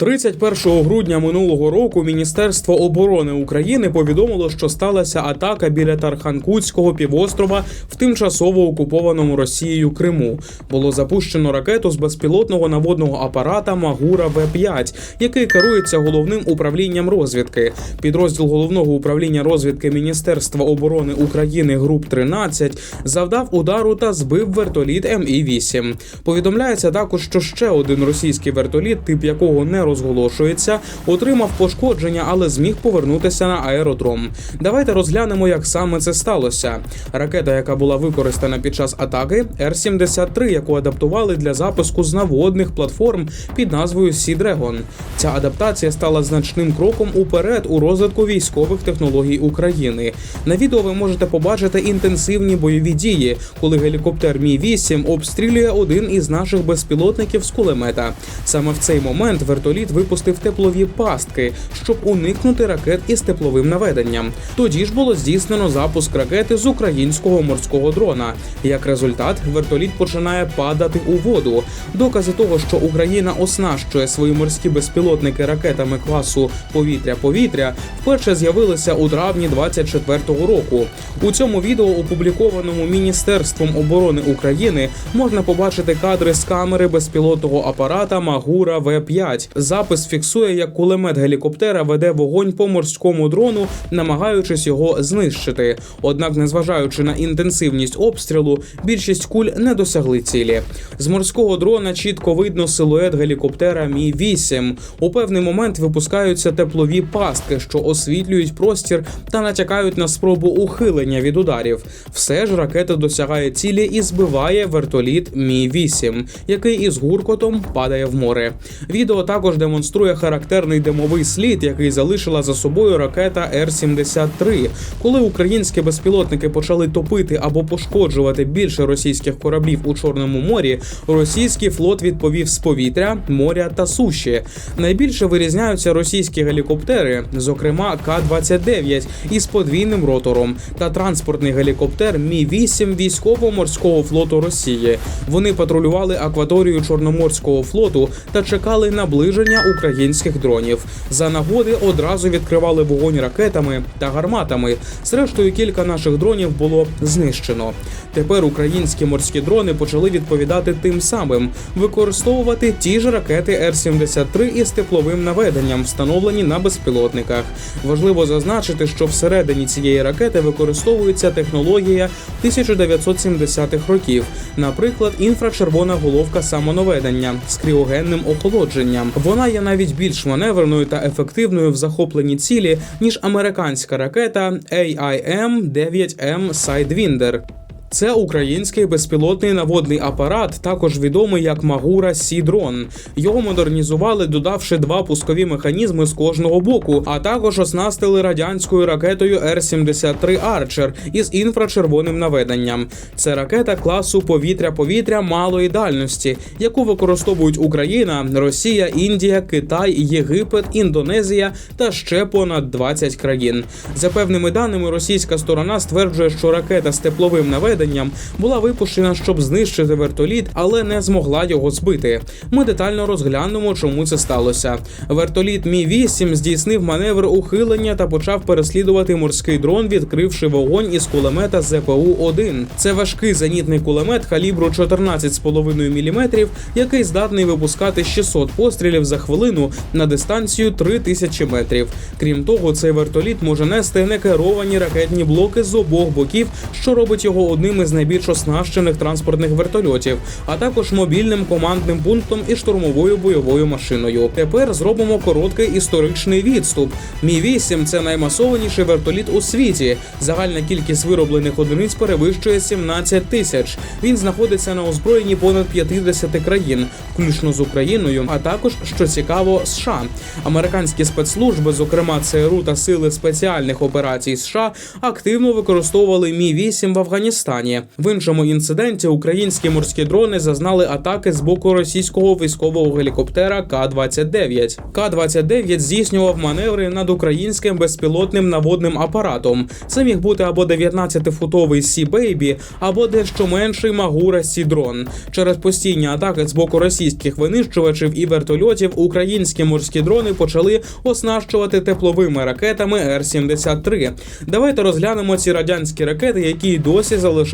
31 грудня минулого року Міністерство оборони України повідомило, що сталася атака біля Тарханкутського півострова в тимчасово окупованому Росією Криму. Було запущено ракету з безпілотного наводного апарата Магура В-5, який керується головним управлінням розвідки. Підрозділ головного управління розвідки Міністерства оборони України груп 13 завдав удару та збив вертоліт Мі 8 Повідомляється також, що ще один російський вертоліт, тип якого не розголошується, отримав пошкодження, але зміг повернутися на аеродром. Давайте розглянемо, як саме це сталося. Ракета, яка була використана під час атаки, Р-73, яку адаптували для запуску з наводних платформ під назвою Sea Dragon. Ця адаптація стала значним кроком уперед у розвитку військових технологій України. На відео ви можете побачити інтенсивні бойові дії, коли гелікоптер Мі 8 обстрілює один із наших безпілотників з кулемета. Саме в цей момент вертоліт випустив теплові пастки, щоб уникнути ракет із тепловим наведенням. Тоді ж було здійснено запуск ракети з українського морського дрона. Як результат, вертоліт починає падати у воду. Докази того, що Україна оснащує свої морські безпілотники ракетами класу повітря-повітря, вперше з'явилися у травні 24-го року. У цьому відео, опублікованому Міністерством оборони України, можна побачити кадри з камери безпілотного апарата Магура В-5. Запис фіксує, як кулемет гелікоптера веде вогонь по морському дрону, намагаючись його знищити. Однак, незважаючи на інтенсивність обстрілу, більшість куль не досягли цілі. З морського дрона чітко видно силует гелікоптера Мі 8 У певний момент випускаються теплові пастки, що освітлюють простір та натякають на спробу ухилення від ударів. Все ж ракета досягає цілі і збиває вертоліт Мі 8 який із гуркотом падає в море. Відео також демонструє характерний димовий слід, який залишила за собою ракета Р-73. Коли українські безпілотники почали топити або пошкоджувати більше російських кораблів у Чорному морі, російський флот відповів з повітря, моря та суші. Найбільше вирізняються російські гелікоптери, зокрема К-29 із подвійним ротором та транспортний гелікоптер Мі 8 військово-морського флоту Росії. Вони патрулювали акваторію Чорноморського флоту та чекали наближення українських дронів. За нагоди одразу відкривали вогонь ракетами та гарматами. Зрештою, кілька наших дронів було знищено. Тепер українські морські дрони почали відповідати тим самим, використовувати ті ж ракети Р-73 із тепловим наведенням, встановлені на безпілотниках. Важливо зазначити, що всередині цієї ракети використовується технологія 1970-х років, наприклад, інфрачервона головка самонаведення з кріогенним охолодженням. Вона є навіть більш маневреною та ефективною в захопленні цілі ніж американська ракета AIM-9M Sidewinder. Це український безпілотний наводний апарат, також відомий як Магура Сі-дрон. Його модернізували, додавши два пускові механізми з кожного боку, а також оснастили радянською ракетою Р-73 Арчер із інфрачервоним наведенням. Це ракета класу повітря-повітря малої дальності, яку використовують Україна, Росія, Індія, Китай, Єгипет, Індонезія та ще понад 20 країн. За певними даними, російська сторона стверджує, що ракета з тепловим наведенням була випущена, щоб знищити вертоліт, але не змогла його збити. Ми детально розглянемо, чому це сталося. Вертоліт Мі 8 здійснив маневр ухилення та почав переслідувати морський дрон, відкривши вогонь із кулемета ЗПУ 1 Це важкий зенітний кулемет калібру 14,5 мм, який здатний випускати 600 пострілів за хвилину на дистанцію 3000 метрів. Крім того, цей вертоліт може нести некеровані ракетні блоки з обох боків, що робить його одним із найбільш оснащених транспортних вертольотів, а також мобільним командним пунктом і штурмовою бойовою машиною. Тепер зробимо короткий історичний відступ. Мі 8 це наймасованіший вертоліт у світі. Загальна кількість вироблених одиниць перевищує 17 тисяч. Він знаходиться на озброєнні понад 50 країн, включно з Україною, а також що цікаво, США. Американські спецслужби, зокрема ЦРУ та сили спеціальних операцій США, активно використовували Мі 8 в Афганістані. Екрані. В іншому інциденті українські морські дрони зазнали атаки з боку російського військового гелікоптера К-29. К-29 здійснював маневри над українським безпілотним наводним апаратом. Це міг бути або 19-футовий Сі Бейбі, або дещо менший Магура Сі дрон. Через постійні атаки з боку російських винищувачів і вертольотів українські морські дрони почали оснащувати тепловими ракетами Р-73. Давайте розглянемо ці радянські ракети, які й досі залишаються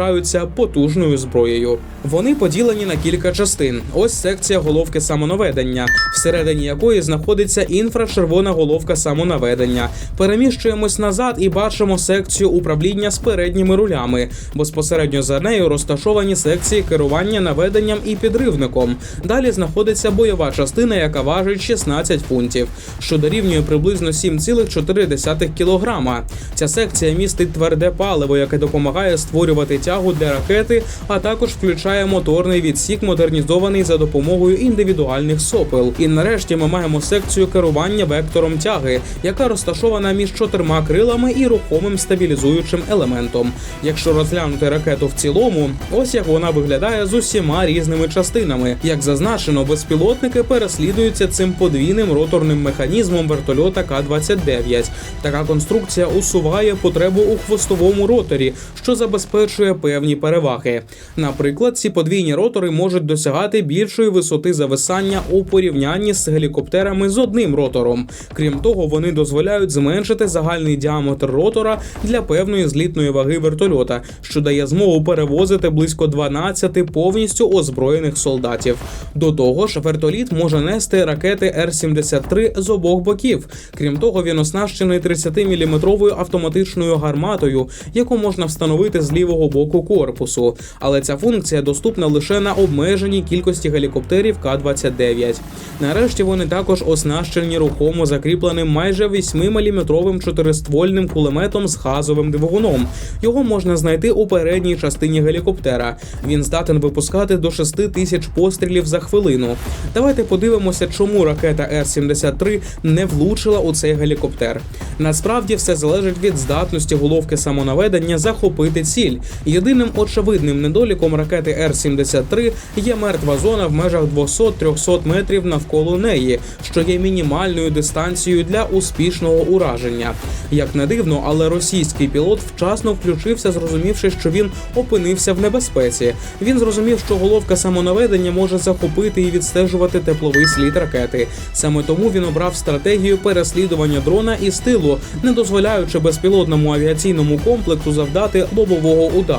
потужною зброєю. Вони поділені на кілька частин. Ось секція головки самонаведення, всередині якої знаходиться інфрачервона головка самонаведення. Переміщуємось назад і бачимо секцію управління з передніми рулями. Безпосередньо за нею розташовані секції керування наведенням і підривником. Далі знаходиться бойова частина, яка важить 16 фунтів, що дорівнює приблизно 7,4 кілограма. Ця секція містить тверде паливо, яке допомагає створювати тягу для ракети, а також включає моторний відсік, модернізований за допомогою індивідуальних сопел. І нарешті ми маємо секцію керування вектором тяги, яка розташована між чотирма крилами і рухомим стабілізуючим елементом. Якщо розглянути ракету в цілому, ось як вона виглядає з усіма різними частинами. Як зазначено, безпілотники переслідуються цим подвійним роторним механізмом вертольота К-29. Така конструкція усуває потребу у хвостовому роторі, що забезпечує певні переваги. Наприклад, ці подвійні ротори можуть досягати більшої висоти зависання у порівнянні з гелікоптерами з одним ротором. Крім того, вони дозволяють зменшити загальний діаметр ротора для певної злітної ваги вертольота, що дає змогу перевозити близько 12 повністю озброєних солдатів. До того ж, вертоліт може нести ракети Р-73 з обох боків. Крім того, він оснащений 30-мм автоматичною гарматою, яку можна встановити з лівого боку корпусу. Але ця функція доступна лише на обмеженій кількості гелікоптерів К-29. Нарешті вони також оснащені рухомо закріпленим майже 8-мм чотириствольним кулеметом з газовим двигуном. Його можна знайти у передній частині гелікоптера. Він здатен випускати до 6 тисяч пострілів за хвилину. Давайте подивимося, чому ракета Р-73 не влучила у цей гелікоптер. Насправді все залежить від здатності головки самонаведення захопити ціль. Єдиним очевидним недоліком ракети Р-73 є мертва зона в межах 200-300 метрів навколо неї, що є мінімальною дистанцією для успішного ураження. Як не дивно, але російський пілот вчасно включився, зрозумівши, що він опинився в небезпеці. Він зрозумів, що головка самонаведення може захопити і відстежувати тепловий слід ракети. Саме тому він обрав стратегію переслідування дрона із тилу, не дозволяючи безпілотному авіаційному комплексу завдати лобового удару.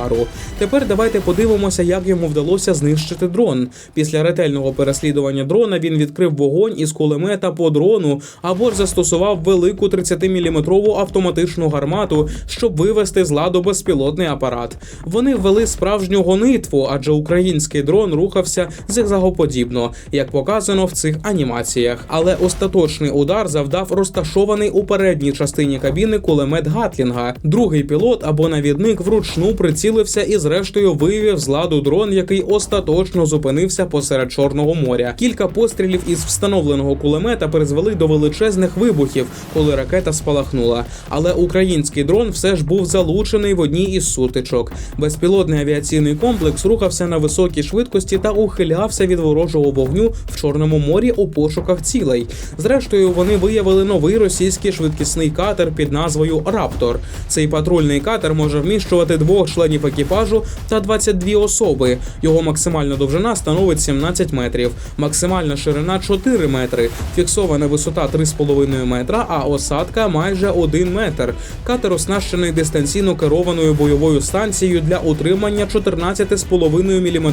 Тепер давайте подивимося, як йому вдалося знищити дрон. Після ретельного переслідування дрона він відкрив вогонь із кулемета по дрону або ж застосував велику 30-мм автоматичну гармату, щоб вивести з ладу безпілотний апарат. Вони ввели справжню гонитву, адже український дрон рухався зигзагоподібно, як показано в цих анімаціях. Але остаточний удар завдав розташований у передній частині кабіни кулемет Гатлінга. Другий пілот або навідник вручну прицілився і, зрештою, вивів з ладу дрон, який остаточно зупинився посеред Чорного моря. Кілька пострілів із встановленого кулемета призвели до величезних вибухів, коли ракета спалахнула. Але український дрон все ж був залучений в одній із сутичок. Безпілотний авіаційний комплекс рухався на високій швидкості та ухилявся від ворожого вогню в Чорному морі у пошуках цілей. Зрештою, вони виявили новий російський швидкісний катер під назвою Раптор. Цей патрульний катер може вміщувати двох членів екіпажу та 22 особи. Його максимальна довжина становить 17 метрів, максимальна ширина 4 метри, фіксована висота 3,5 метра, а осадка майже 1 метр. Катер оснащений дистанційно керованою бойовою станцією для утримання 14,5 мм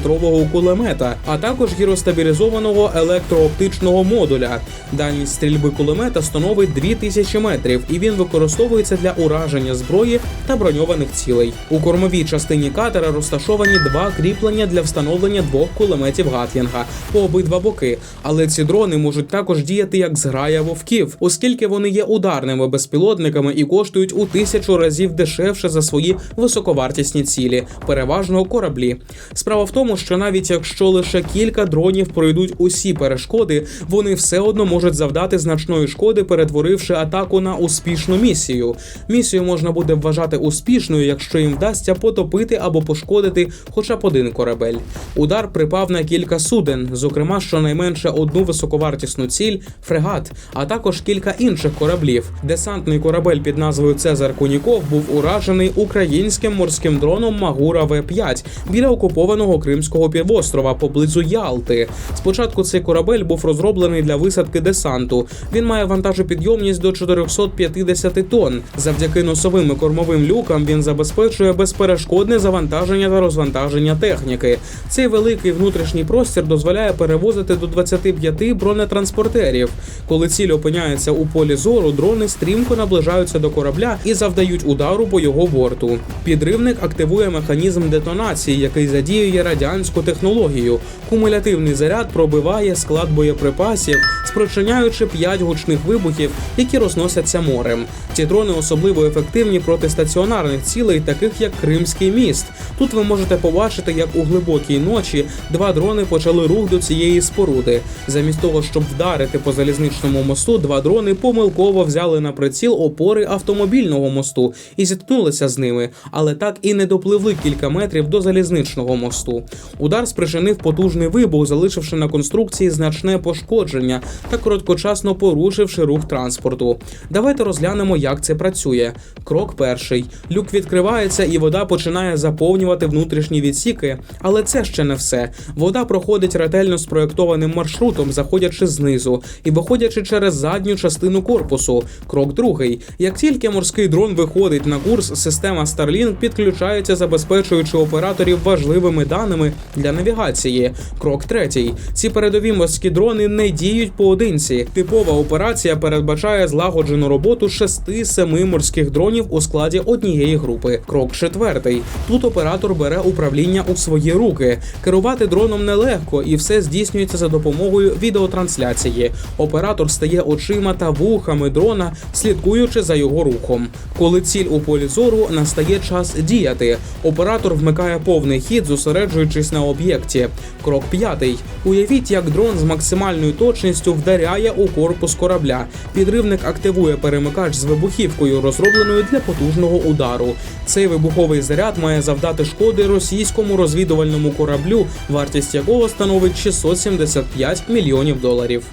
кулемета, а також гіростабілізованого електрооптичного модуля. Дальність стрільби кулемета становить 2000 метрів, і він використовується для ураження зброї та броньованих цілей. У кормовій частині катера розташовані два кріплення для встановлення двох кулеметів Гатлінга по обидва боки. Але ці дрони можуть також діяти як зграя вовків, оскільки вони є ударними безпілотниками і коштують у тисячу разів дешевше за свої високовартісні цілі, переважно кораблі. Справа в тому, що навіть якщо лише кілька дронів пройдуть усі перешкоди, вони все одно можуть завдати значної шкоди, перетворивши атаку на успішну місію. Місію можна буде вважати успішною, якщо їм вдасться потопити потопити або пошкодити хоча б один корабель. Удар припав на кілька суден, зокрема щонайменше одну високовартісну ціль фрегат, а також кілька інших кораблів. Десантний корабель під назвою Цезар Куніков був уражений українським морським дроном Магура В5 біля окупованого Кримського півострова поблизу Ялти. Спочатку цей корабель був розроблений для висадки десанту. Він має вантажопідйомність до 450 тонн. Завдяки носовим і кормовим люкам він забезпечує безперешкодне завантаження та розвантаження техніки. Цей великий внутрішній простір дозволяє перевозити до 25 бронетранспортерів. Коли ціль опиняється у полі зору, дрони стрімко наближаються до корабля і завдають удару по його борту. Підривник активує механізм детонації, який задіює радянську технологію. Кумулятивний заряд пробиває склад боєприпасів, спричиняючи 5 гучних вибухів, які розносяться морем. Ці дрони особливо ефективні проти стаціонарних цілей, таких як Кримський міст. Тут ви можете побачити, як у глибокій ночі два дрони почали рух до цієї споруди. Замість того, щоб вдарити по залізничному мосту, два дрони помилково взяли на приціл опори автомобільного мосту і зіткнулися з ними, але так і не допливли кілька метрів до залізничного мосту. Удар спричинив потужний вибух, залишивши на конструкції значне пошкодження та короткочасно порушивши рух транспорту. Давайте розглянемо, як це працює. Крок перший: люк відкривається і вода починає заповнювати внутрішні відсіки, але це ще не все. Вода проходить ретельно спроєктованим маршрутом, заходячи знизу і виходячи через задню частину корпусу. Крок другий: як тільки морський дрон виходить на курс, система Starlink підключається, забезпечуючи операторів важливими даними для навігації. Крок третій: ці передові морські дрони не діють поодинці. Типова операція передбачає злагоджену роботу 6-7 морських дронів у складі однієї групи. Крок четвертий: тут оператор бере управління у свої руки. Керувати дроном нелегко, і все здійснюється за допомогою відеотрансляції. Оператор стає очима та вухами дрона, слідкуючи за його рухом. Коли ціль у полі зору, настає час діяти. Оператор вмикає повний хід, зосереджуючись на об'єкті. Крок п'ятий. Уявіть, як дрон з максимальною точністю вдаряє у корпус корабля. Підривник активує перемикач з вибухівкою, розробленою для потужного удару. Цей вибуховий заряд має шкоди російському розвідувальному кораблю, вартість якого становить 675 мільйонів доларів.